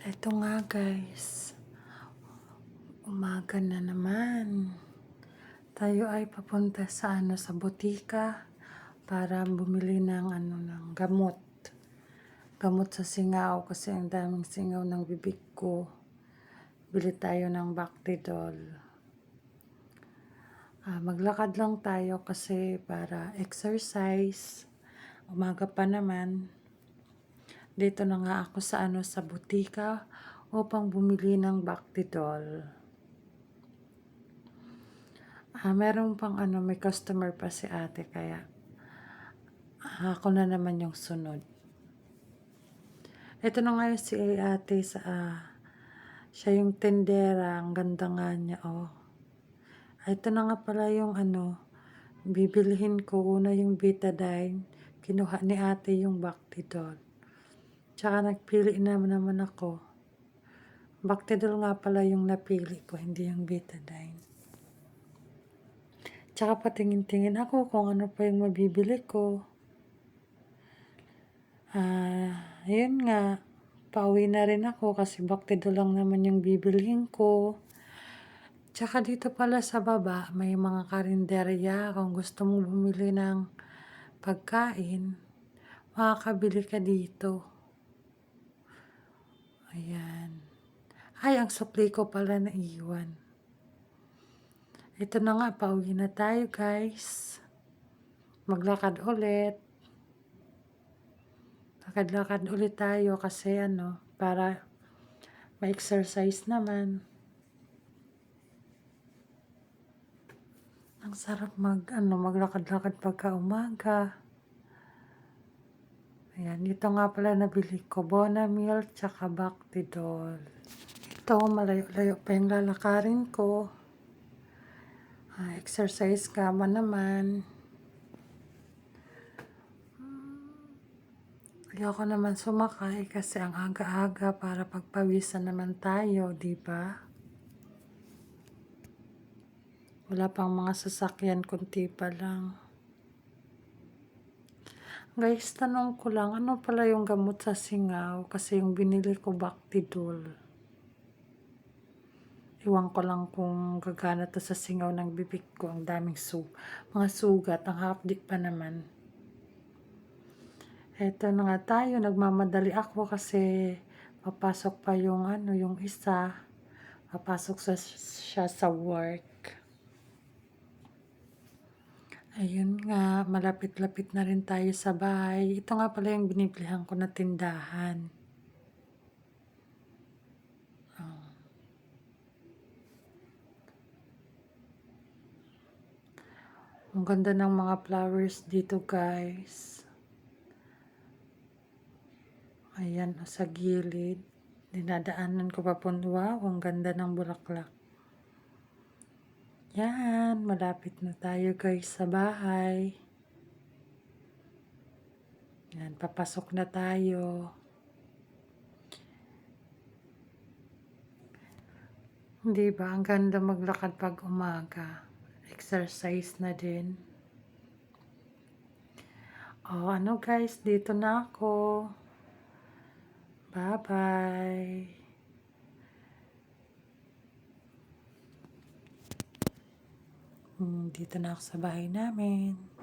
Eto nga guys, umaga na naman. Tayo ay papunta sa ano sa botika para bumili ng ano ng gamot. Gamot sa singaw kasi ang daming singaw ng bibig ko. Bili tayo ng Bactidol. Ah, maglakad lang tayo kasi para exercise. Umaga pa naman. Dito na nga ako sa ano sa butika upang bumili ng Bactidol. Ah, meron pang ano, may customer pa si ate kaya ah, ako na naman yung sunod. Ito na nga yung si ate sa ah, siya yung tendera, ang ganda nga niya oh. Ah, Ito na nga pala yung ano, bibilihin ko una yung betadine, kinuha ni ate yung Bactidol. Tsaka nagpili naman naman ako. Bactidol nga pala yung napili ko, hindi yung betadine. Tsaka patingin-tingin ako kung ano pa yung mabibili ko. Ah, yun nga. Pauwi na rin ako kasi Bactidol lang naman yung bibilhin ko. Tsaka dito pala sa baba, may mga karinderya. Kung gusto mong bumili ng pagkain, makakabili ka dito. Ayan. Ay, ang supply ko pala na iwan. Ito na nga, pauwi na tayo guys. Maglakad ulit. Lakad-lakad ulit tayo kasi ano, para ma-exercise naman. Ang sarap mag, ano, maglakad-lakad pagka umaga. Ayan, ito nga pala nabili ko. Bonamil, tsaka Bactidol. Ito, malayo-layo pa yung lalakarin ko. Ah, exercise kama naman. Ayoko naman sumakay kasi ang aga-aga para pagpawisan naman tayo, di ba? Wala pang mga sasakyan, kunti pa lang. Guys, tanong ko lang, ano pala yung gamot sa singaw? Kasi yung binili ko Bactidol. Iwan ko lang kung gagana to sa singaw ng bibig ko. Ang daming su mga sugat. Ang hapdi pa naman. Eto na nga tayo. Nagmamadali ako kasi papasok pa yung ano, yung isa. Papasok sa, siya sa work. Ayun nga, malapit-lapit na rin tayo sa bahay. Ito nga pala yung binibilihan ko na tindahan. Oh. Ang ganda ng mga flowers dito guys. Ayan, sa gilid. Dinadaanan ko pa po. Wow, ang ganda ng bulaklak. Yan, malapit na tayo guys sa bahay. Yan, papasok na tayo. Hindi ba? Ang ganda maglakad pag umaga. Exercise na din. Oh, ano guys, dito na ako. Bye-bye. Dito na ako sa bahay namin.